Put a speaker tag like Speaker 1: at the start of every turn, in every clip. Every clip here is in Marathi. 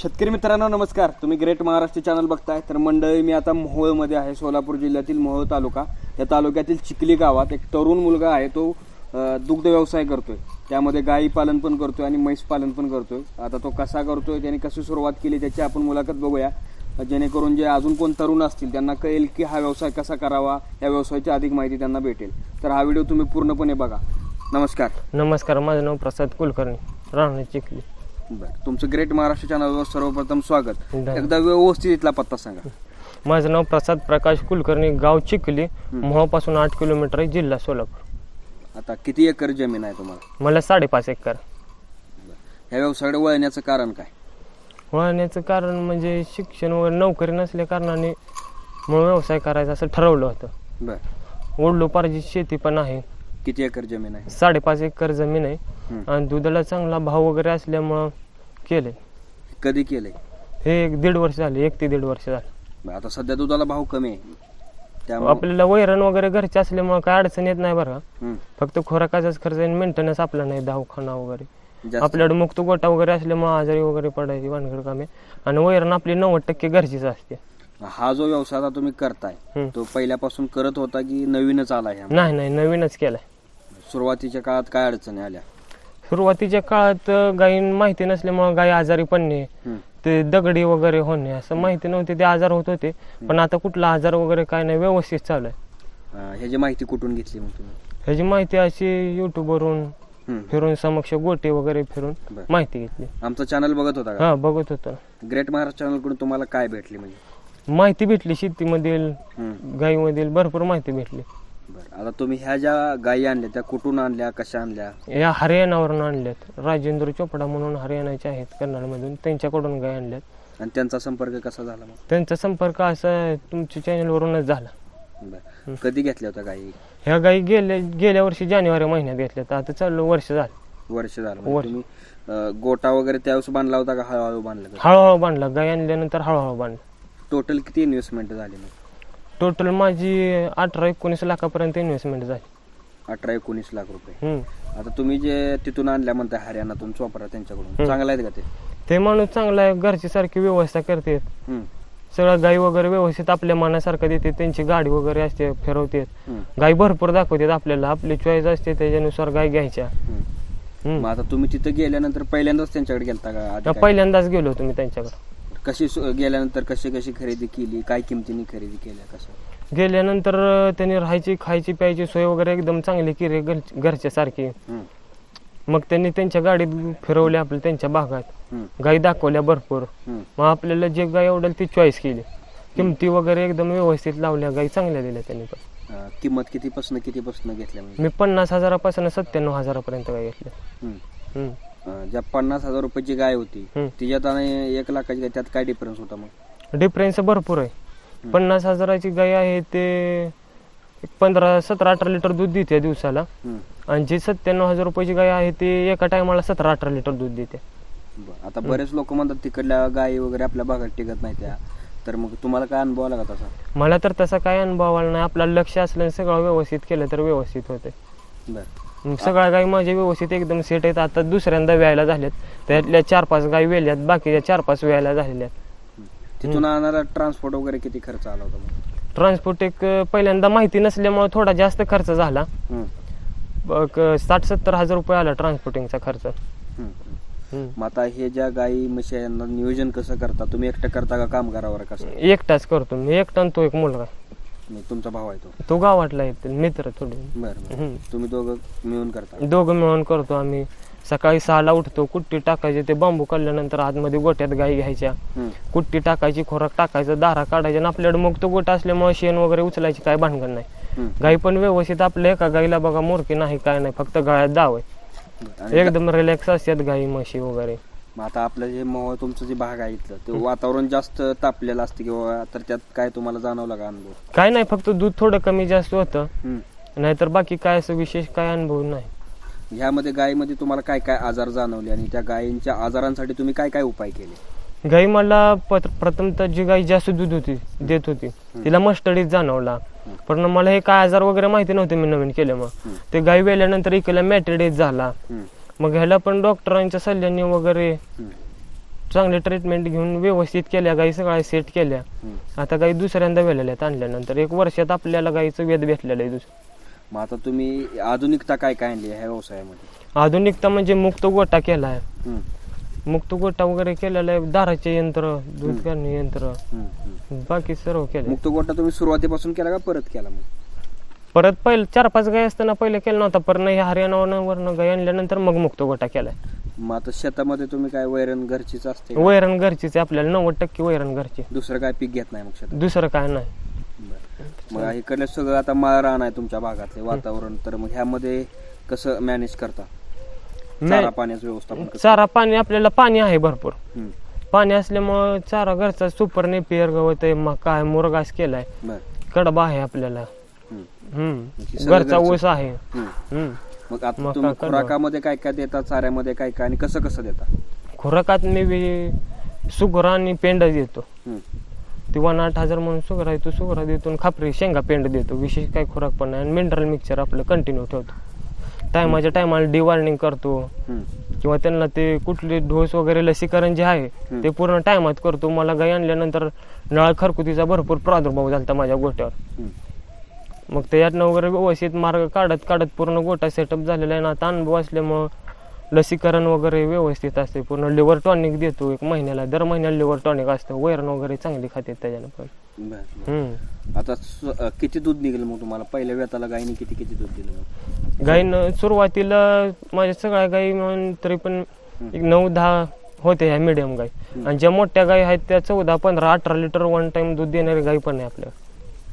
Speaker 1: शेतकरी मित्रांनो नमस्कार. तुम्ही ग्रेट महाराष्ट्र चॅनल बघताय तर मंडळी मी आता मोहोळमध्ये आहे सोलापूर जिल्ह्यातील मोहोळ तालुका. या तालुक्यातील चिखली गावात एक तरुण मुलगा आहे तो दुग्ध व्यवसाय करतोय. त्यामध्ये गाई पालन पण करतोय आणि म्हैस पालन पण करतोय. आता तो कसा करतोय त्याने कशी सुरुवात केली त्याची आपण मुलाखत बघूया. जेणेकरून जे अजून कोण तरुण असतील त्यांना कळेल की हा व्यवसाय कसा करावा या व्यवसायाची अधिक माहिती त्यांना भेटेल. तर हा व्हिडिओ तुम्ही पूर्णपणे बघा. नमस्कार.
Speaker 2: नमस्कार माझं नाव प्रसाद कुलकर्णी राहणे चिखली.
Speaker 1: बरं. तुमचं ग्रेट महाराष्ट्र चॅनलवर सर्वप्रथम स्वागत.
Speaker 2: धन्यवाद.
Speaker 1: एकदा व्यवस्थित इथला पत्ता सांगा.
Speaker 2: माझं नाव प्रसाद प्रकाश कुलकर्णी गाव चिखली मोहापासून आठ किलोमीटर आहे जिल्हा सोलापूर.
Speaker 1: आता किती एकर जमीन आहे तुम्हाला?
Speaker 2: मला साडेपाच एकर.
Speaker 1: ह्या व्यवसायाकडे वळण्याचं कारण काय?
Speaker 2: वळण्याचं कारण म्हणजे शिक्षण वगैरे नोकरी नसल्या कारणाने मग व्यवसाय करायचा असं ठरवलं होतं.
Speaker 1: बर.
Speaker 2: ओढलोपार्जित शेती पण आहे.
Speaker 1: किती एकर जमीन आहे?
Speaker 2: साडेपाच एकर जमीन आहे.
Speaker 1: हम्म.
Speaker 2: आणि दुधाला चांगला भाव वगैरे असल्यामुळं केले.
Speaker 1: कधी केलंय
Speaker 2: हे एक दीड वर्ष झाले एक ते दीड वर्ष झालं.
Speaker 1: आता सध्या दुधाला भाव कमी आहे. त्यामुळे
Speaker 2: आपल्याला वैरण वगैरे घरचे असल्यामुळं काय अडचण येत नाही बरं. का
Speaker 1: हम्म,
Speaker 2: फक्त खोराकाचाच खर्च आणि मेंटेनन्स आपला नाही दवाखाना वगैरे.
Speaker 1: जास्त.
Speaker 2: आपल्याकडे मुक्त गोटा वगैरे असल्यामुळे आजारी वगैरे पडायची भानगड कामे. आणि वैरण आपली नव्वद टक्के घरचीच असते.
Speaker 1: हा जो व्यवसाय आता तुम्ही करताय
Speaker 2: हम्म.
Speaker 1: तो पहिल्यापासून करत होता की नवीनच आला ह्या
Speaker 2: नाही नाही नवीनच केलाय.
Speaker 1: सुरुवातीच्या काळात काय अडचणी आल्या?
Speaker 2: सुरुवातीच्या काळात गायी माहिती नसल्यामुळे गायी आजारी पडणे ते दगडी वगैरे होणे असं माहिती नव्हते ते आजार होत होते. पण आता कुठला आजार वगैरे काय नाही व्यवस्थित चालू आहे.
Speaker 1: ह्याची माहिती कुठून घेतली मग तुम्ही?
Speaker 2: ह्याची माहिती अशी युट्यूबवरून फिरून समक्ष गोटे वगैरे फिरून
Speaker 1: बरं.
Speaker 2: माहिती घेतली.
Speaker 1: आमचं चॅनल बघत होता का?
Speaker 2: हा बघत होतो.
Speaker 1: ग्रेट महाराष्ट्र चॅनलकडून तुम्हाला काय भेटली म्हणजे?
Speaker 2: माहिती भेटली शेतीमधील
Speaker 1: हम्म,
Speaker 2: गायीमधील भरपूर माहिती भेटली.
Speaker 1: बरं आता तुम्ही ह्या ज्या गायी आणल्या त्या कुठून आणल्या कशा आणल्या?
Speaker 2: या हरियाणावरून आणल्यात. राजेंद्र चोपडा म्हणून हरियाणाचे आहेत कर्नाटकमधून त्यांच्याकडून गाय आणल्यात.
Speaker 1: आणि त्यांचा संपर्क कसा झाला मग?
Speaker 2: त्यांचा संपर्क असा तुमच्या चॅनलवरूनच झाला.
Speaker 1: बरं. कधी घेतल्या होत्या गायी?
Speaker 2: ह्या गायी गेल्या गेल्या वर्षी जानेवारी महिन्यात घेतल्यात. आता चालू वर्ष झालं.
Speaker 1: वर्ष झालं. म्हणजे
Speaker 2: वर्ष.
Speaker 1: तुम्ही अं, गोटा वगैरे त्यावेळेस बांधला होता का? हळूहळू बांधला?
Speaker 2: हळूहळू बांधला. गाय आणल्यानंतर हळूहळू बांधला.
Speaker 1: टोटल किती इन्व्हेस्टमेंट झाली मग?
Speaker 2: टोटल माझी अठरा एकोणीस लाखापर्यंत इन्व्हेस्टमेंट झाली.
Speaker 1: अठरा एकोणीस लाख रुपये.
Speaker 2: हम्म.
Speaker 1: आता तुम्ही जे तिथून आणल्या म्हणता हरियाणातून चोपडा त्यांच्याकडून चांगला आहेत का ते?
Speaker 2: ते माणूस चांगला आहे घरची सारखी व्यवस्था करते.
Speaker 1: हम्म,
Speaker 2: सगळं गाई वगैरे व्यवस्थित आपल्या मनासारखं देते त्यांची गाडी वगैरे असते फिरवते.
Speaker 1: हम्म,
Speaker 2: गाई भरपूर दाखवतात आपल्याला आपली चॉईस असते त्याच्यानुसार गाय घ्यायच्या.
Speaker 1: हम्म.
Speaker 2: हम्म.
Speaker 1: मग आता तुम्ही तिथं गेल्यानंतर पहिल्यांदाच त्यांच्याकडे गेलता का? आधी
Speaker 2: तर
Speaker 1: काय?
Speaker 2: पहिल्यांदाच गेलो मी त्यांच्याकडे.
Speaker 1: कशी सु- गेल्यानंतर कशी कशी खरेदी केली? काय किमतीने खरेदी केल्या? कसं
Speaker 2: गेल्यानंतर अं, त्यांनी राहायची खायची प्यायची सोय वगैरे एकदम चांगली केली घर- घरच्या सारखी.
Speaker 1: हम्म,
Speaker 2: मग त्यांनी त्यांच्या गाडीत फिरवल्या आपल्या त्यांच्या भागात.
Speaker 1: हम्म,
Speaker 2: गाई दाखवल्या भरपूर.
Speaker 1: हम्म.
Speaker 2: मग आपल्याला जे गाय आवडेल ती चॉईस केली. किमती वगैरे एकदम व्यवस्थित लावल्या गाई चांगल्या दिल्या त्यांनी पण.
Speaker 1: अं, किंमत कितीपासून कितीपासून घेतल्या म्हणजे?
Speaker 2: मी पन्नास हजारापासून सत्त्याण्णव हजारापर्यंत गाय घेतल्या.
Speaker 1: हम्म.
Speaker 2: हम्म.
Speaker 1: ज्या पन्नास हजार रुपयाची गाय होती
Speaker 2: हम्म.
Speaker 1: तिच्यात आणि एक लाखाची गाय त्यात काय डिफरन्स होता मग?
Speaker 2: डिफरन्स भरपूर आहे. पन्नास हजाराची गाय आहे ते एक पंधरा सतरा अठरा लिटर दूध देते दिवसाला.
Speaker 1: हम्म.
Speaker 2: आणि जी सत्त्याण्णव हजार रुपयाची गाय आहे ती एका टायमाला सतरा अठरा लिटर दूध देते.
Speaker 1: बरं. आता बरेच लोक म्हणतात तिकडल्या गायी वगैरे आपल्या भागात टिकत नाही त्या. तर मग तुम्हाला काय अनुभव आला का तसा?
Speaker 2: मला तर तसा काय अनुभव आला नाही. आपलं लक्ष असलं आणि सगळं व्यवस्थित केलं तर व्यवस्थित होते
Speaker 1: बरं.
Speaker 2: सगळ्या गाई माझ्या व्यवस्थित एकदम सेट आहेत आता दुसऱ्यांदा व्यायला झाल्यात त्यातल्या चार पाच गाई वेल्यात बाकीच्या चार पाच व्यायला झालेल्या.
Speaker 1: तिथून आणणारा ट्रान्सपोर्ट वगैरे किती खर्च आला होता मग
Speaker 2: ट्रान्सपोर्ट एक अं, पहिल्यांदा माहिती नसल्यामुळे थोडा जास्त खर्च झाला
Speaker 1: हम्म.
Speaker 2: बघ, अं, साठ सत्तर हजार रुपये आला ट्रान्सपोर्टिंगचा खर्च
Speaker 1: हम्म. हम्म.
Speaker 2: हम्म.
Speaker 1: मग आता हे ज्या गायी म्हशी यांना नियोजन कसं करता तुम्ही एकटं करता का कामगारावर कसं
Speaker 2: एकटाच करतो मी एकटा आणि तो एक मुलगा
Speaker 1: तुमचा भाव आहे तो
Speaker 2: तो गावातला येतो मित्र थोडे
Speaker 1: बरं बरं
Speaker 2: हम्म.
Speaker 1: तुम्ही दोघं मिळून करता
Speaker 2: दोघं मिळून करतो आम्ही सकाळी सहाला उठतो कुट्टी टाकायची ते बांबू काढल्यानंतर आतमध्ये गोट्यात गाई घ्यायच्या
Speaker 1: हम्म.
Speaker 2: कुट्टी टाकायची खोराक टाकायचं दारा काढायच्या आणि आपल्याकडे मग तो गोटा असल्यामुळे शेण वगैरे उचलायची काय भानगड नाही
Speaker 1: हम्म.
Speaker 2: गाई पण व्यवस्थित आपल्या एका गाईला बघा मोरकी नाही काय नाही फक्त गळ्यात दाव आहे
Speaker 1: बरं. आणि
Speaker 2: एकदम रिलॅक्स असतात गाई म्हशी वगैरे
Speaker 1: मग आता आपलं जे मोह तुमचं जे भाग आहे इथलं ते वातावरण जास्त तापलेलं असतं किंवा तर त्यात काय तुम्हाला जाणवला का अनुभव?
Speaker 2: काय नाही फक्त दूध थोडं कमी जास्त होतं.
Speaker 1: हम्म.
Speaker 2: नाहीतर बाकी काय असं विशेष काय अनुभव नाही.
Speaker 1: ह्यामध्ये गायीमध्ये तुम्हाला काय काय आजार जाणवले आणि त्या गायींच्या आजारांसाठी तुम्ही काय काय उपाय केले?
Speaker 2: गाई मला पत- प्रथमतः जी गाई जास्त दूध होती देत होती तिला मस्टडीत जाणवला. पण मला हे काय आजार वगैरे माहिती नव्हते मी नवीन केले मग. ते गाई वेल्यानंतर इकडे मॅटेडीज झाला.
Speaker 1: हम्म.
Speaker 2: मग ह्याला पण डॉक्टरांच्या सल्ल्याने वगैरे. चांगली ट्रीटमेंट घेऊन व्यवस्थित केल्या गाई सगळ्या सेट केल्या. आता गाई दुसऱ्यांदा वेलेल्या आहेत आणल्यानंतर एक वर्षात आपल्याला गाईचं वेद भेटलेलं आहे दुसरं
Speaker 1: मग आता तुम्ही आधुनिकता काय काय आणली ह्या व्यवसायामध्ये
Speaker 2: आधुनिकता म्हणजे मुक्त गोटा केला आहे
Speaker 1: हम्म.
Speaker 2: मुक्त गोटा वगैरे केलेला आहे दाराचे यंत्र दूध काढणे यंत्र
Speaker 1: हम्म. हम्म.
Speaker 2: बाकी सर्व केलं
Speaker 1: मुक्त गोटा तुम्ही सुरुवातीपासून केला का परत केला मग
Speaker 2: परत पहिले चार पाच गाय असताना पहिले केलं नव्हता पण हे हरियाणावरनं गाय आणल्यानंतर मग मुक्त गोटा केलाय.
Speaker 1: मग आता शेतामध्ये तुम्ही काय वैरण घरचीच असते का?
Speaker 2: वैरण घरचीच आहे आपल्याला नव्वद टक्के वैरण घरची.
Speaker 1: दुसरं काय पीक घेत नाही मग शेतात?
Speaker 2: दुसरं काय नाही.
Speaker 1: बरं. मग इकडलं सगळं आता माळ रान आहे तुमच्या भागातले वातावरण तर मग ह्यामध्ये कसं मॅनेज करता? चारा पाण्याचं व्यवस्थापन कसं?
Speaker 2: चारा पाणी आपल्याला पाणी आहे भरपूर.
Speaker 1: हम्म.
Speaker 2: पाणी असल्यामुळं चारा घरचा सुपर नेपियर गवत आहे मग काय मुरगास केलाय.
Speaker 1: बरं.
Speaker 2: कडबा आहे आपल्याला.
Speaker 1: हम्म.
Speaker 2: घरचा. ऊस आहे
Speaker 1: हम्म. मग आता
Speaker 2: मका,
Speaker 1: तुम्ही. खुराकामध्ये काय काय देता चाऱ्यामध्ये काय काय आणि कसं कसं देता
Speaker 2: खुराकात मी बी सुगरा आणि पेंडा देतो
Speaker 1: हम्म.
Speaker 2: ती वन आठ हजार म्हणून सुगरा आहे तो सुगरा देतो आणि खापरी शेंगा पेंड देतो विशेष काही खुराक पण नाही आणि मिनरल मिक्सचर आपलं कंटिन्यू ठेवतो टायमाच्या टायमाला डिवार्निंग करतो
Speaker 1: हम्म.
Speaker 2: किंवा त्यांना ते कुठले डोस वगैरे लसीकरण जे आहे. ते पूर्ण टायमात करतो मला गाय आणल्यानंतर नळ खरकुतीचा भरपूर प्रादुर्भाव झाला माझ्या गोट्यावर
Speaker 1: हम्म.
Speaker 2: मग त्याच्यातनं वगैरे व्यवस्थित मार्ग काढत काढत पूर्ण गोटा सेटअप झालेला आहे ना आता अनुभव असल्यामुळं लसीकरण वगैरे व्यवस्थित असते पूर्ण लिव्हर टॉनिक देतो एक महिन्याला दर महिन्याला लिव्हर टॉनिक असतं. वैरण वगैरे चांगली खाते त्याच्यानं पण. हम्म.
Speaker 1: आता स- किती दूध निघेल मग तुम्हाला? पहिल्या वेताला गायने किती किती दूध दिलं मग?
Speaker 2: गाईनं सुरुवातीला माझ्या सगळ्या गाई म्हणून तरी पण एक नऊ दहा होते ह्या मिडियम गाई. आणि ज्या मोठ्या गाई आहेत त्या चौदा पंधरा अठरा लिटर वन टाइम दूध देणारी गाई पण आहे आपल्या.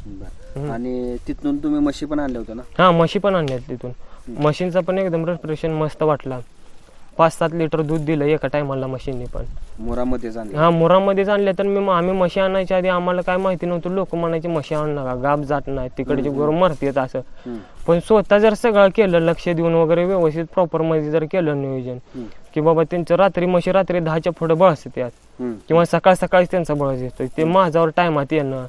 Speaker 1: बरं. आणि तिथून तुम्ही म्हशी पण आणल्या होत्या ना?
Speaker 2: हा म्हशी पण आणल्यात तिथून. मशीनचा पण एकदम रेस्पिरेशन मस्त वाटला. पाच सात लिटर दूध दिलं एका टायमाला मशीनने पण
Speaker 1: मोरामध्येच आणले
Speaker 2: हा मुरामध्येच आणल्या तर मी आम्ही म्हशी आणायच्या आधी आम्हाला काय माहिती नव्हतं लोक म्हणायचे म्हशी आण नका गाप जात नाही तिकडचे गुरु मरतेत असं. पण स्वतः जर सगळं केलं लक्ष देऊन वगैरे व्यवस्थित प्रॉपरमध्ये जर केलं नियोजन. की बाबा त्यांचं रात्री म्हशी रात्री दहाच्या पुढे बळस त्यात. किंवा सकाळ सकाळीच त्यांचा बळस येतोय ते माझ्यावर टायमात येणं.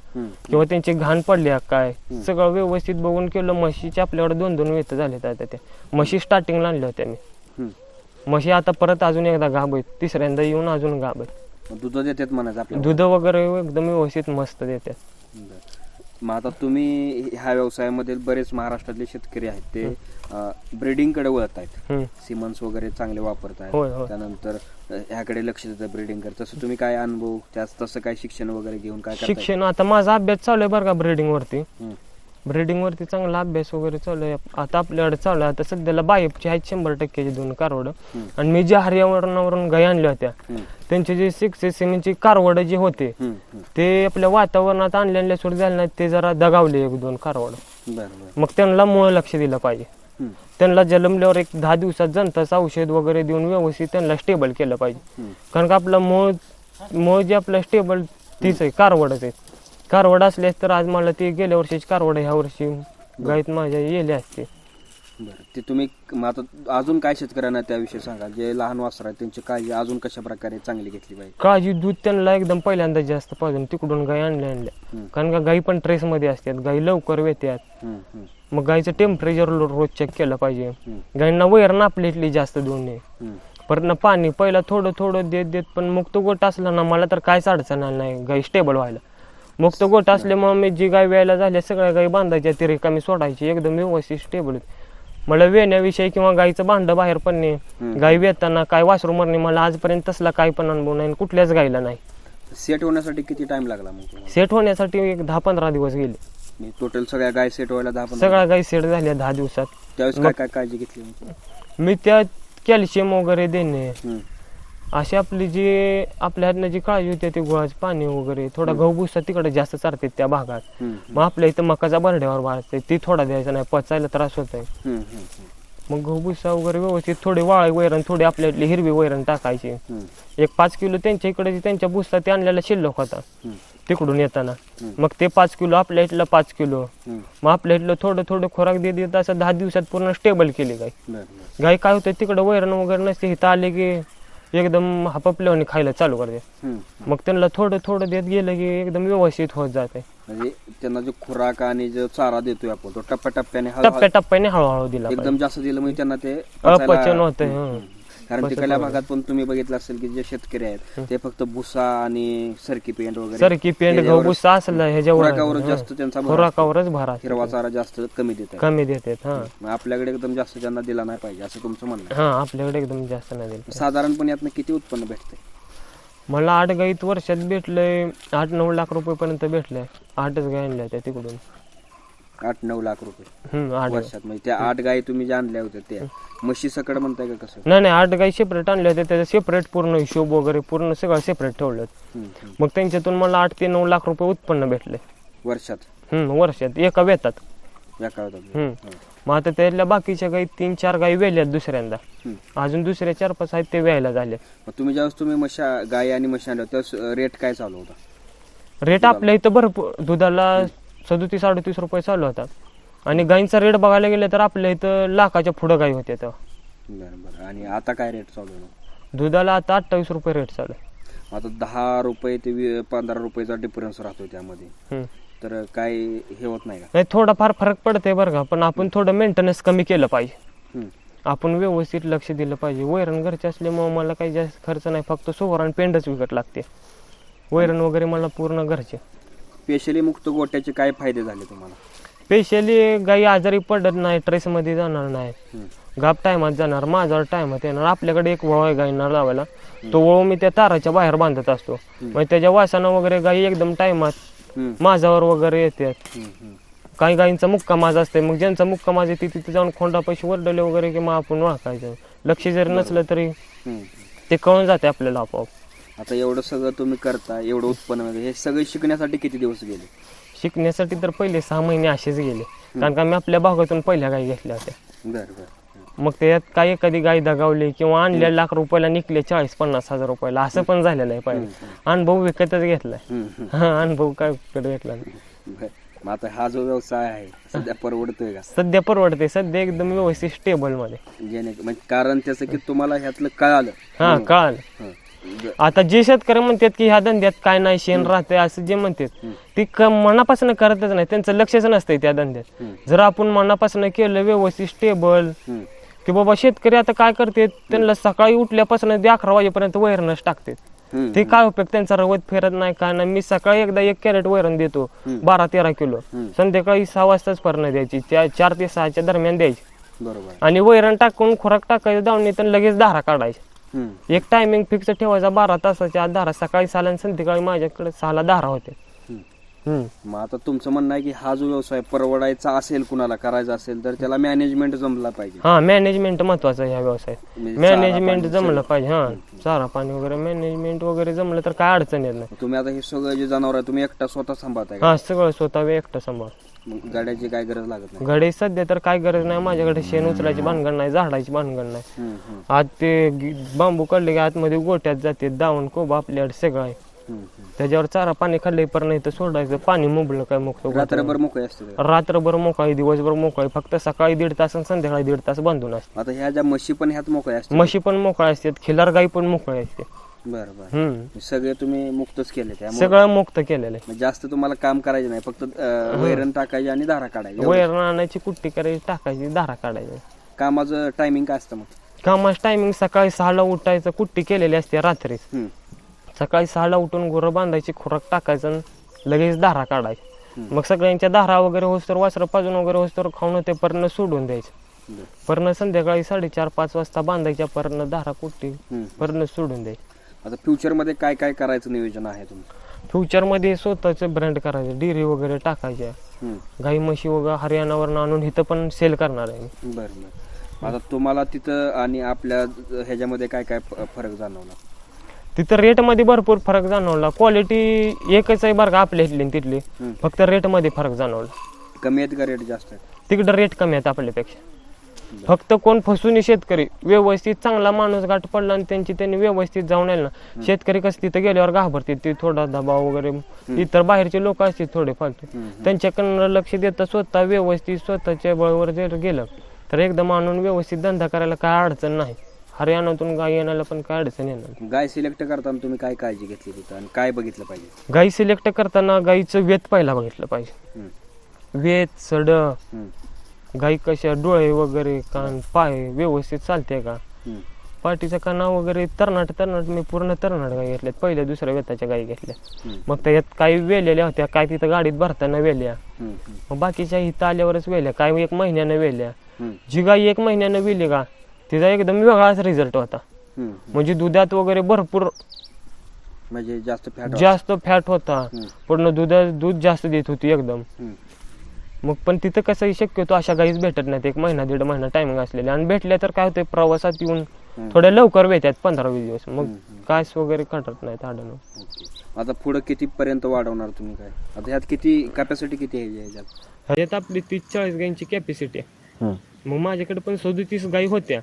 Speaker 2: किंवा त्यांची घाण पडली काय सगळं व्यवस्थित बघून केलं म्हशीचे आपल्याकडे दोन दोन वेत झाले त्या म्हशी स्टार्टिंगला आणल्या होत्या मी. म्हशी आता परत अजून एकदा गाब आहेत तिसऱ्यांदा येऊन अजून गाब आहेत
Speaker 1: दूध देतात म्हणायचं आपल्याला
Speaker 2: दूध वगैरे एकदम व्यवस्थित मस्त देतात
Speaker 1: बरं. मग आता तुम्ही ह्या व्यवसायामध्ये बरेच महाराष्ट्रातले शेतकरी आहेत ते ब्रीडिंगकडे वळत आहेत
Speaker 2: हम्म.
Speaker 1: सिमन्स वगैरे चांगले वापरत
Speaker 2: होय,
Speaker 1: आहेत
Speaker 2: होय.
Speaker 1: त्यानंतर अं, ह्याकडे लक्ष देतं ब्रीडिंग कर तसं तुम्ही काय अनुभव त्याच तसं काय शिक्षण वगैरे घेऊन काय करताय?
Speaker 2: शिक्षण आता माझा अभ्यास चालू आहे बरं का ब्रिडिंग वरती
Speaker 1: हम्म.
Speaker 2: ब्रिडिंग वरती चांगला अभ्यास वगैरे चालू आहे आता आपल्याकडे चालू आहे आता सध्याला बायपची आहेत शंभर टक्क्याची दोन कारवड. आणि मी ज्या हरियाणावरून गाई आणल्या होत्या. त्यांचे जे सिक्स सेमीची कारवड जे होते. ते आपल्या वातावरणात आणलेल्या सोड झाले नाहीत ते जरा दगावले एक दोन कारवड मग त्यांना मुळे लक्ष दिलं पाहिजे. त्यांना जन्मल्यावर एक दहा दिवसात जंताचं औषध वगैरे देऊन व्यवस्थित त्यांना स्टेबल केलं पाहिजे. कारण का आपलं मूळ मूळ जे आपलं स्टेबल तीच आहे कारवडच आहे कारवड असल्यास तर आज मला ती गेल्या वर्षीची कारवड ह्या वर्षी गाईत माझ्या येले असते.
Speaker 1: बरं ते तुम्ही मग आता अजून काय शेतकऱ्यांना त्याविषयी सांगा जे लहान वासर आहेत त्यांची काळजी अजून कशा प्रकारे चांगली घेतली पाहिजे?
Speaker 2: काळजी दूध त्यांना एकदम पहिल्यांदा जास्त पाहिजे. तिकडून गाई आणल्या आणल्या. कारण का गाई पण ट्रेसमध्ये असतात. गाई लवकर
Speaker 1: हम्म. हम्म.
Speaker 2: मग गाईचं टेम्परेचर रोज चेक केलं पाहिजे. गाईंना वैरण आपल्या इथली जास्त देऊ नये
Speaker 1: हम्म.
Speaker 2: परत ना पाणी पहिला थोडं थोडं देत देत पण मुक्त गोट असला ना मला तर काहीच अडचण आली नाही. गाई स्टेबल व्हायला. मुक्त गोट असल्यामुळे मी जी गाय व्यायला झाल्या सगळ्या गाई बांधायच्या ती रिकामी सोडायची. एकदम व्यवस्थित स्टेबल मला वेण्याविषयी किंवा गाईचं भांडं बाहेर पडणे. गाई वेताना काय वासरू मरणे मला आजपर्यंत तसला काही पण अनुभव नाही आणि कुठल्याच गाईला नाही.
Speaker 1: सेट होण्यासाठी किती टाइम लागला मग तुम्हाला?
Speaker 2: सेट होण्यासाठी एक दहा पंधरा दिवस गेले.
Speaker 1: टोटल सगळ्या गाय सेट व्हायला दहा पंधरा
Speaker 2: सगळ्या गाई सेट झाल्या दहा दिवसात.
Speaker 1: त्यावेळेस काय काय काळजी घेतली मग? तुम्ही?
Speaker 2: मी त्या कॅल्शियम वगैरे देणे.
Speaker 1: हम्म.
Speaker 2: अशी आपली जी आपल्या हातनं जी काळजी होती ती गुळाचं पाणी वगैरे थोडा गहू भुसा तिकडे जास्त चालते त्या भागात. मग आपल्या इथं मकाचा बरड्यावर वाढते ती थोडा द्यायचा नाही पचायला त्रास होत आहे. मग गहू भुसा वगैरे व्यवस्थित थोडे वाळे वैरण थोडी आपल्या इथली हिरवी वैरण टाकायची. एक पाच किलो त्यांच्या इकडे त्यांच्या भुसा ते आणलेला शिल्लक होता. तिकडून येताना. मग ते पाच किलो आपल्या इथलं पाच किलो. मग आपल्या इथलं थोडं थोडं खोराक देत देत असं दहा दिवसात पूर्ण स्टेबल केली गाय. गाय काय होतं तिकडं वैरण वगैरे नसते इथं आले की एकदम हापपल्यावानी खायला चालू करते
Speaker 1: हम्म.
Speaker 2: मग त्यांना थोडं थोडं देत गेलं की एकदम व्यवस्थित होत जाते
Speaker 1: म्हणजे त्यांना जो खुराक आणि जो चारा देतोय आपण तो टप्प्याटप्प्याने हळूहळू-
Speaker 2: टप्प्या टप्प्याने हळूहळू दिला पाहिजे.
Speaker 1: एकदम जास्त दिलं म्हणजे त्यांना ते
Speaker 2: अपचन
Speaker 1: पचायला-
Speaker 2: होतंय हं.
Speaker 1: कारण तिकडल्या भागात पण तुम्ही बघितलं असेल की जे शेतकरी आहेत ते फक्त भुसा आणि सरकी पेंट वगैरे
Speaker 2: सरकी पेंट गहू भुसा असला ह्याच्यावर
Speaker 1: जास्त त्यांचा.
Speaker 2: खुराकावरच भर.
Speaker 1: हिरवा चारा जास्त कमी देत आहे
Speaker 2: कमी देतात हा.
Speaker 1: आपल्याकडे एकदम जास्त त्यांना दिला नाही पाहिजे असं तुमचं म्हणणं
Speaker 2: हा आपल्याकडे एकदम जास्त नाही दिलं
Speaker 1: साधारणपणे यातनं किती उत्पन्न भेटते
Speaker 2: मला आठ गाईत वर्षात भेटलंय आठ नऊ लाख रुपयेपर्यंत भेटलंय. आठच गाय आणल्या त्या तिकडून.
Speaker 1: आठ नऊ लाख रुपये.
Speaker 2: हम्म आठ.
Speaker 1: वर्षात. म्हणजे त्या आठ गायी तुम्ही ज्या आणल्या होत्या त्या म्हशी सकड म्हणताय का कसं?
Speaker 2: नाही नाही आठ गाई सेपरेट आणल्या होत्या त्याचा सेपरेट पूर्ण हिशोब वगैरे पूर्ण सगळं सेपरेट ठेवलं
Speaker 1: हम्म, हम्म.
Speaker 2: मग त्यांच्यातून मला आठ ते नऊ लाख रुपये उत्पन्न भेटले.
Speaker 1: वर्षात?
Speaker 2: हम्म वर्षात. एका वेतात.
Speaker 1: या काळात
Speaker 2: हम्म. मग आता त्यातल्या बाकीच्या गाई तीन चार गाई वेल्यात दुसऱ्यांदा.
Speaker 1: हम्म.
Speaker 2: अजून दुसऱ्या चार पाच आहेत ते व्यायला झाले.
Speaker 1: मग तुम्ही ज्यावेळेस तुम्ही मशा गाय आणि म्हशी आणल्या त्यावेळेस रेट काय चालू होता?
Speaker 2: रेट आपल्या इथं भरपूर दुधाला सदोतीस अडतीस रुपये चालू होता आणि गाईंचा रेट बघायला गेलं तर आपल्या इथं लाखाच्या पुढं गाई होते तर
Speaker 1: बरं बरं. आणि आता काय रेट चालू आहे मग?
Speaker 2: दुधाला आता अठ्ठावीस रुपये रेट चालू आहे.
Speaker 1: आता दहा रुपये ते वी- पंधरा रुपयेचा डिफरन्स राहतो त्यामध्ये.
Speaker 2: हम्म.
Speaker 1: तर काय हे होत नाही का?
Speaker 2: नाही थोडाफार फरक पडतंय बरं का पण आपण थोडं मेंटेनन्स कमी केलं पाहिजे.
Speaker 1: हम्म.
Speaker 2: आपण व्यवस्थित लक्ष दिलं पाहिजे. वैरण घरचे असल्यामुळे मला काही जास्त खर्च नाही फक्त सोवर आणि पेंडच विकत लागते. वैरण वगैरे मला पूर्ण घरचे.
Speaker 1: स्पेशली मुक्त गोट्याचे काय फायदे झाले तुम्हाला?
Speaker 2: स्पेशली गाई आजारी पडत नाही ट्रेसमध्ये जाणार नाही. गाप टायमात जाणार माझ्यावर टायमात येणार. आपल्याकडे एक वळ आहे गायींना लावायला. तो वळ मी त्या ताराच्या बाहेर बांधत असतो. मग त्याच्या वासानं वगैरे गाई एकदम टायमात. माझ्यावर वगैरे येतात. काही गायींचा मुक्का माझा असते. मग ज्यांचा मुक्का माझा येते तिथे जाऊन खोंडा पैसे वरडले वगैरे की मग आपण ओळखायचं लक्ष जरी नसलं तरी. ते कळून जाते आपल्याला आपोआप.
Speaker 1: आता एवढं सगळं तुम्ही करता एवढं उत्पन्न हे सगळं शिकण्यासाठी किती दिवस गेले?
Speaker 2: शिकण्यासाठी तर पहिले सहा महिने असेच गेले. कारण का मी आपल्या भागातून पहिल्या गाई घेतल्या होत्या.
Speaker 1: बरं बरं
Speaker 2: मग त्यात काय एखादी गाय दगावली किंवा आणल्या लाख रुपयाला निघले चाळीस पन्नास हजार रुपयाला असं पण झालेलं आहे पाहिजे अनुभव विकतच घेतलाय. हा अनुभव काय विकत घेतला नाही.
Speaker 1: बरं. मग आता हा जो व्यवसाय आहे सध्या परवडतोय का?
Speaker 2: सध्या परवडते सध्या एकदम व्यवस्थित स्टेबलमध्ये.
Speaker 1: जेणे म्हणजे कारण त्याचं की तुम्हाला ह्यातलं कळालं.
Speaker 2: हा कळाल.
Speaker 1: हं.
Speaker 2: आता जे शेतकरी म्हणतात की ह्या धंद्यात काय नाही शेण राहते असं जे म्हणतात ते क- मनापासून करतच नाही. त्यांचं लक्षच नसतंय त्या धंद्यात. जर आपण मनापासून केलं व्यवस्थित स्टेबल. की बाबा शेतकरी आता काय करते त्यांना सकाळी उठल्यापासून ते अकरा वाजेपर्यंत वैरणच टाकतात.
Speaker 1: हं.
Speaker 2: ते काय उपयोग? त्यांचा रवत फिरत नाही काय नाही. मी सकाळी एकदा एक कॅरेट वैरण देतो बारा तेरा किलो. संध्याकाळी सहा वाजताच परण द्यायची त्या चार ते सहाच्या दरम्यान द्यायची. आणि वैरण टाकून खुराक टाकायचं तर लगेच धारा काढायची. एक टायमिंग फिक्स ठेवायचा बारा तासाच्या आत धारा सकाळी सहाला आणि संध्याकाळी माझ्याकडे सहाला धारा होते. हम्म.
Speaker 1: मग आता तुमचं म्हणणं आहे की हा जो व्यवसाय परवडायचा असेल कुणाला करायचा असेल तर त्याला मॅनेजमेंट जमला पाहिजे.
Speaker 2: हा मॅनेजमेंट महत्वाचं ह्या व्यवसायात
Speaker 1: म्हणजे चारा
Speaker 2: मॅनेजमेंट
Speaker 1: पाणी
Speaker 2: जमलं पाहिजे हा. चारा पाणी वगैरे मॅनेजमेंट वगैरे जमलं तर काय अडचण येत नाही.
Speaker 1: तुम्ही आता हे सगळं जे जनावर आहे तुम्ही एकटा स्वतः सांभाळताय का?
Speaker 2: हा सगळं स्वतः एकटं सांभाळ.
Speaker 1: मग गाड्याची काय गरज लागत नाही.
Speaker 2: घडे सध्या तर काय गरज नाही माझ्याकडे शेण उचलायची भानगड नाही झाडायची भानगड नाही. आज ते गी- बांबू काढले की आतमध्ये गोट्यात जाते दावण कोबा आपल्याकडे सगळं आहे. त्याच्यावर चारा पाणी खाल्ले पर नाही तर सोडायचं पाणी मुबलं काय मुक्त
Speaker 1: रात्रभर मोकळे असते?
Speaker 2: रात्रभर मोकळी दिवसभर मोकळी फक्त सकाळी दीड तास आणि संध्याकाळी दीड तास बांधून असते.
Speaker 1: आता ह्या ज्या म्हशी पण ह्यात मोकळे असते
Speaker 2: म्हशी पण मोकळ्या असतात खिलार गाई पण मोकळी असते.
Speaker 1: बरं बरं.
Speaker 2: हम्म.
Speaker 1: सगळे तुम्ही मुक्तच केले त्यामुळे.
Speaker 2: सगळं मुक्त केलेलं.
Speaker 1: म्हणजे जास्त तुम्हाला काम करायचं नाही फक्त अं, वैरण टाकायची आणि धारा काढायची
Speaker 2: आहे वैरण आणायची कुट्टी करायची टाकायची धारा काढायची.
Speaker 1: कामाचं टायमिंग काय असतं मग?
Speaker 2: कामाचं टायमिंग सकाळी सहाला उठायचं कुट्टी केलेली असते रात्री. सकाळी सहाला उठून गुरं बांधायची खुराक टाकायचं आणि लगेच धारा काढायची. मग सगळ्यांच्या धारा वगैरे होसतर वासरं पाजून वगैरे होसतर खाऊन ते पर्ण सोडून द्यायचं.
Speaker 1: बरं.
Speaker 2: पर्ण संध्याकाळी साडेचार पाच वाजता बांधायच्या पर्ण धारा कुट्टी. पर्ण सोडून द्यायची.
Speaker 1: आता फ्युचरमध्ये काय काय करायचं नियोजन आहे तुमचं?
Speaker 2: फ्युचरमध्ये स्वतःचं ब्रँड करायचं डेअरी वगैरे टाकायच्या
Speaker 1: हं,
Speaker 2: गाई म्हशी वगैरे हरियाणावरून आणून इथं पण सेल करणार आहे मी.
Speaker 1: बरं बरं. आता तुम्हाला तिथं आणि आपल्या ह्याच्यामध्ये काय काय फ- फरक जाणवला?
Speaker 2: तिथं रेटमध्ये भरपूर फरक जाणवला. क्वालिटी एकच आहे बरं का आपल्या इथली आणि तिथली.
Speaker 1: हं.
Speaker 2: फक्त रेटमध्ये फरक जाणवला.
Speaker 1: कमी आहेत का रेट जास्त आहेत?
Speaker 2: तिकडं रेट कमी आहेत आपल्यापेक्षा. फक्त कोण फसून शेतकरी? व्यवस्थित चांगला माणूस गाठ पडला आणि त्यांची त्यांनी व्यवस्थित जाऊन येईल ना शेतकरी कसं तिथं गेल्यावर घाबरते ते थोडा दबाव वगैरे. इतर बाहेरचे लोक असतील थोडे फालतू. त्यांच्याकडनं लक्ष देता स्वतः व्यवस्थित स्वतःच्या बळवर जर गेलं तर एकदम आणून व्यवस्थित धंदा करायला काय अडचण नाही. हरियाणातून गाय येण्याला पण काय अडचण येणार.
Speaker 1: गाय सिलेक्ट करताना तुम्ही काय काळजी घेतली तिथं आणि काय बघितलं पाहिजे?
Speaker 2: गाई सिलेक्ट करताना गाईचं वेत पहिला बघितलं पाहिजे. वेत सड गाई कशा डोळे वगैरे कान पाय व्यवस्थित चालते का?
Speaker 1: हं.
Speaker 2: पाठीचा कणा वगैरे तरनाट तरनाट मी पूर्ण तरनाट गाई घेतल्यात. पहिल्या दुसऱ्या वेताच्या गाई घेतल्या
Speaker 1: हम्म.
Speaker 2: मग त्याच्यात काही वेलेल्या होत्या काय तिथं गाडीत भरताना वेल्या.
Speaker 1: हम्म, हम्म,
Speaker 2: मग बाकीच्या इथं आल्यावरच वेल्या काय एक महिन्यानं वेल्या.
Speaker 1: हम्म,
Speaker 2: जी गाई एक महिन्यानं वेली का तिचा एकदम वेगळाच रिझल्ट होता.
Speaker 1: हम्म, हम्म.
Speaker 2: म्हणजे दुधात वगैरे भरपूर
Speaker 1: म्हणजे जास्त फॅट
Speaker 2: जास्त फॅट होता.
Speaker 1: हम्म.
Speaker 2: पूर्ण दुधात दूध जास्त देत होती एकदम.
Speaker 1: हम्म,
Speaker 2: मग पण तिथं कसंही शक्यतो अशा गाईच भेटत नाहीत. एक महिना दीड महिना टायमिंग असलेले. आणि भेटल्या तर काय होते प्रवासात येऊन. थोड्या लवकर भेटतात पंधरा वीस दिवस. मग. कास वगैरे काढत नाहीत
Speaker 1: ओके. आता पुढे किती पर्यंत वाढवणार तुम्ही काय? आता ह्यात किती कॅपॅसिटी किती आहे
Speaker 2: आपली तीस चाळीस गायींची कॅपॅसिटी आहे. मग माझ्याकडे पण सदोतीस गायी होत्या.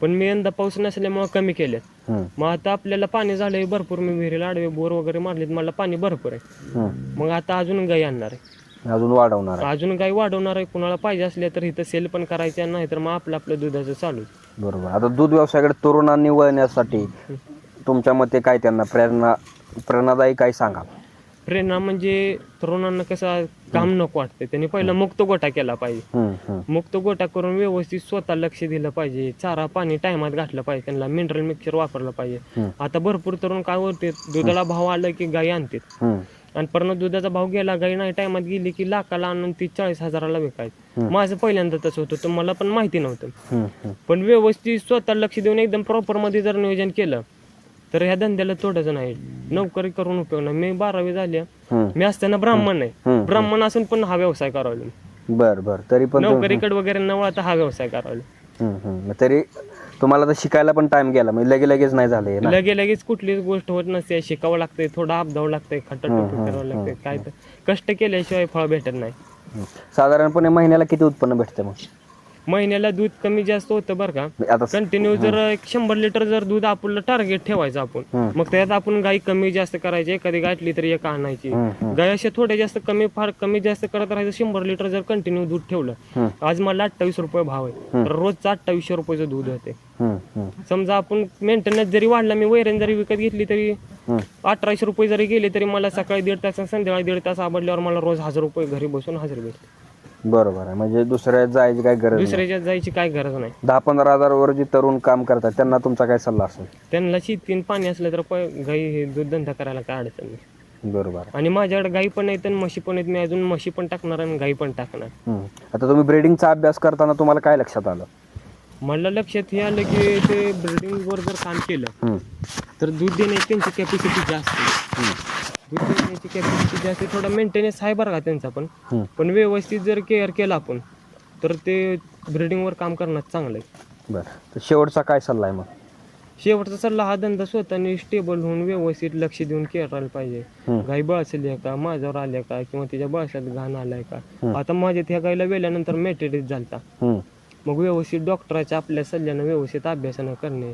Speaker 2: पण मी यंदा पाऊस नसल्यामुळे कमी केल्यात. मग आता आपल्याला पाणी झालंय भरपूर मी विहिरीला आडवे बोर वगैरे मारलेत मला पाणी भरपूर आहे. मग आता अजून गाई आणणार आहे.
Speaker 1: अजून वाढवणार आहे.
Speaker 2: अजून गाई वाढवणार आहे कुणाला पाहिजे असल्या तर इथं सेल पण करायच्या नाही तर मग आपलं आपलं दुधाचं चालू
Speaker 1: बरोबर. आता दूध व्यवसायाकडे तरुणांनी वळण्यासाठी तुमच्या मते काय त्यांना? प्रेरणा प्रेरणादायी काय सांगा?
Speaker 2: प्रेरणा म्हणजे तरुणांना कसं काम नको वाटतं त्यांनी पहिला मुक्त गोटा केला पाहिजे.
Speaker 1: हम्म, हम्म,
Speaker 2: मुक्त गोटा करून व्यवस्थित स्वतः लक्ष दिलं पाहिजे. चारा पाणी टायमात घातलं पाहिजे. त्यांना मिनरल मिक्सचर वापरलं पाहिजे.
Speaker 1: हम्म.
Speaker 2: आता भरपूर तरुण काय होते दुधाला भाव आला की गाई आणतात.
Speaker 1: हम्म,
Speaker 2: आणि परत दुधाचा भाव गेला गाई नाही टायमात गेली की लाखाला आणून ती चाळीस हजाराला विकायचं. माझं पहिल्यांदा तसं होतं तर मला पण माहिती नव्हतं. पण व्यवस्थित स्वतः लक्ष देऊन एकदम प्रॉपरमध्ये जर नियोजन केलं तर ह्या धंद्याला थोडंच नाही. नोकरी करून उपयोग नाही. मी बारावी झाली. मी असताना ब्राह्मण
Speaker 1: हम्म.
Speaker 2: ब्राह्मण असून पण हा व्यवसाय करावा
Speaker 1: बर बर. तरी पण
Speaker 2: नोकरीकडे वगैरे न वळता हा व्यवसाय करावा
Speaker 1: तरी तुम्हाला तर शिकायला पण टाइम गेला. म्हणजे लगे लगेच नाही झालं ना.
Speaker 2: लगे लगेच कुठलीच गोष्ट होत नसते. शिकावं लागतंय थोडं अपदावं लागतंय खटाटोपी करावं लागतंय काय तर. कष्ट केल्याशिवाय फळ भेटत नाही.
Speaker 1: साधारणपणे महिन्याला किती उत्पन्न भेटते मग?
Speaker 2: महिन्याला दूध कमी जास्त होतं बरं का.
Speaker 1: आता
Speaker 2: कंटिन्यू जर एक शंभर लिटर जर दूध आपलं टार्गेट ठेवायचं आपण.
Speaker 1: हम्म.
Speaker 2: मग त्यात आपण गाई कमी जास्त करायची एखादी गाठली तरी एक आणायची.
Speaker 1: हम्म, हम्म.
Speaker 2: गाय अशा थोड्या जास्त कमी फार कमी जास्त करत राहायचं शंभर लिटर जर कंटिन्यू दूध ठेवलं.
Speaker 1: हम्म,
Speaker 2: आज मला अठ्ठावीस रुपये भाव आहे. तर रोजचं अठ्ठावीसशे रुपयाचं दूध होते.
Speaker 1: हम्म, हम्म,
Speaker 2: समजा आपण मेंटेनन्स जरी वाढला मी वैरण जरी विकत घेतली तरी
Speaker 1: हम्म.
Speaker 2: अठराशे रुपये जरी गेले तरी मला सकाळी दीड तास आणि संध्याकाळी दीड तास आवडल्यावर मला रोज हजार रुपये घरी बसून हजर भेटते
Speaker 1: बरोबर आहे. म्हणजे दुसऱ्या जायची काय गरज नाही.
Speaker 2: दुसऱ्याच्या जायची काय गरज नाही.
Speaker 1: दहा पंधरा हजार वर जे तरुण काम करतात त्यांना तुमचा काय सल्ला असेल?
Speaker 2: त्यांना शेती आणि पाणी असलं तर प- गाई हे दूध धंदा करायला काय अडचण नाही.
Speaker 1: बरोबर. आहे.
Speaker 2: आणि माझ्याकडे गाई पण आहेत आणि म्हशी पण आहेत. मी अजून म्हशी पण टाकणार आणि गाई पण टाकणार.
Speaker 1: हम्म. आता तुम्ही ब्रीडिंगचा अभ्यास करताना तुम्हाला काय लक्षात आलं?
Speaker 2: मला लक्षात हे आलं की ते ब्रिडिंगवर जर काम केलं
Speaker 1: हम्म,
Speaker 2: तर दूध देण्याची त्यांची कॅपॅसिटी जास्त आहे.
Speaker 1: हम्म,
Speaker 2: कॅपॅसिटी जास्त. थोडा मेंटेनन्स आहे बरं का त्यांचा पण
Speaker 1: हम्म.
Speaker 2: पण व्यवस्थित जर केअर केला आपण तर ते ब्रिडिंगवर काम करणं चांगलं आहे
Speaker 1: बरं तर शेवटचा काय सल्ला आहे मग
Speaker 2: शेवटचा सल्ला हा धंदा स्वतःने स्टेबल होऊन व्यवस्थित लक्ष देऊन करायला पाहिजे
Speaker 1: हम्म.
Speaker 2: गाई बळसली आहे का माझ्यावर आल्या का किंवा तिच्या बळशात घाण आलाय का
Speaker 1: हम्म.
Speaker 2: आता माझ्या त्या गाईला वेल्यानंतर मेटेरिज झालता
Speaker 1: हम्म,
Speaker 2: मग व्यवस्थित डॉक्टराच्या आपल्या सल्ल्यानं व्यवस्थित अभ्यासानं करणे.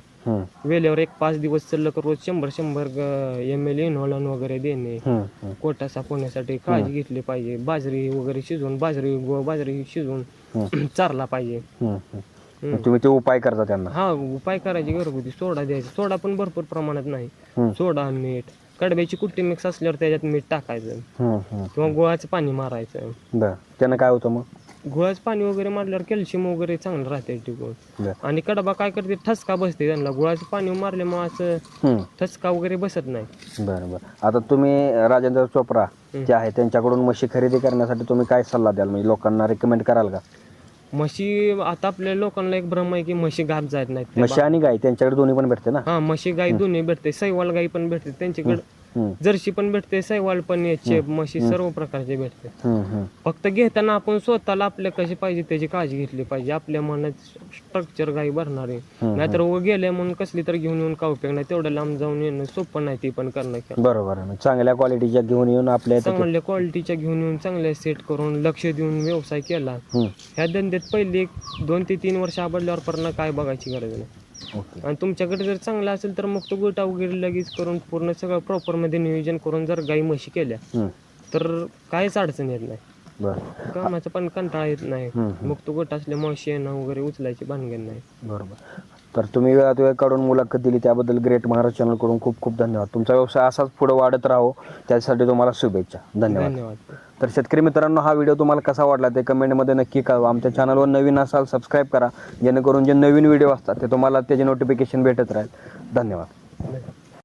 Speaker 2: वेल्यावर एक पाच दिवस चाललं रोज शंभर शंभर एम एल इन्व्हॉलन वगैरे देणे.
Speaker 1: हम्म, हम्म,
Speaker 2: कोटा साफ होण्यासाठी काळजी घेतली पाहिजे. बाजरी वगैरे शिजवून बाजरी गो बाजरी शिजवून चारला पाहिजे.
Speaker 1: तुम्ही ते उपाय करता त्यांना.
Speaker 2: हा उपाय करायची घरगुती सोडा द्यायचा. सोडा पण भरपूर प्रमाणात नाही. सोडा मीठ. कडब्याची कुट्टी मिक्स असल्यावर त्याच्यात मीठ टाकायचं. किंवा गुळाचं पाणी मारायचं.
Speaker 1: बरं. त्यानं काय होतं मग?
Speaker 2: गुळाचं पाणी वगैरे मारल्यावर कॅल्शियम वगैरे चांगलं राहते टिकून
Speaker 1: बरं.
Speaker 2: आणि कडबा काय करते ठसका बसते त्यांना. गुळाचं पाणी मारल्यामुळे असं
Speaker 1: हम्म,
Speaker 2: ठसका वगैरे बसत नाही.
Speaker 1: बरं बरं. आता तुम्ही राजेंद्र चोप्रा जे आहे त्यांच्याकडून म्हशी खरेदी करण्यासाठी तुम्ही काय सल्ला द्याल? म्हणजे लोकांना रेकमेंड कराल का?
Speaker 2: म्हशी आता आपल्या लोकांना एक भ्रम आहे की म्हशी घात जात नाहीत. त्या
Speaker 1: म्हशी आणि गाय त्यांच्याकडे दोन्ही पण भेटते ना?
Speaker 2: हा म्हशी गाई दोन्ही भेटते. सैवाल गाई पण भेटते. त्यांच्याकडे जर्सी पण भेटते सैवाल पण याचे म्हशी सर्व प्रकारचे भेटते. फक्त घेताना आपण स्वतःला आपल्या कशी पाहिजे त्याची काळजी घेतली पाहिजे. आपल्या मनात स्ट्रक्चर गाई भरणार आहे. नाहीतर व गेले म्हणून कसली तर घेऊन येऊन का उपयोग नाही. तेवढं लांब जाऊन येणं सोपं नाही ते पण करणं
Speaker 1: बरोबर चांगल्या क्वालिटीच्या घेऊन येऊन आपल्या
Speaker 2: चांगल्या क्वालिटीच्या घेऊन येऊन चांगल्या सेट करून लक्ष देऊन व्यवसाय केला. ह्या धंद्यात पहिली दोन ते तीन वर्ष आबडल्यावर पर्यंत काय बघायची गरज नाही.
Speaker 1: ओके.
Speaker 2: आणि तुमच्याकडे जर चांगला असेल तर मग तो गोटा वगैरे लगेच करून पूर्ण सगळं प्रॉपरमध्ये नियोजन करून जर गाई म्हशी केल्या
Speaker 1: हम्म,
Speaker 2: तर काहीच अडचण येत नाही.
Speaker 1: बरं.
Speaker 2: कामाचा पण कंटाळा येत नाही.
Speaker 1: हम्म.
Speaker 2: मग तो गोटा असल्यामुळे शेण वगैरे उचलायची भानगड नाही.
Speaker 1: बरोबर. तर तुम्ही वेळात वेळ काढून मुलाखत दिली त्याबद्दल ग्रेट महाराष्ट्र चॅनलकडून खूप खूप धन्यवाद. तुमचा व्यवसाय असाच पुढे वाढत राहो त्यासाठी तुम्हाला शुभेच्छा. धन्यवाद.
Speaker 2: धन्यवाद.
Speaker 1: तर शेतकरी मित्रांनो हा व्हिडिओ तुम्हाला कसा वाटला ते कमेंटमध्ये नक्की कळवा. आमच्या चॅनलवर नवीन असाल सबस्क्राईब करा. जेणेकरून जे नवीन व्हिडिओ असतात ते तुम्हाला त्याचे नोटिफिकेशन भेटत राहील. धन्यवाद.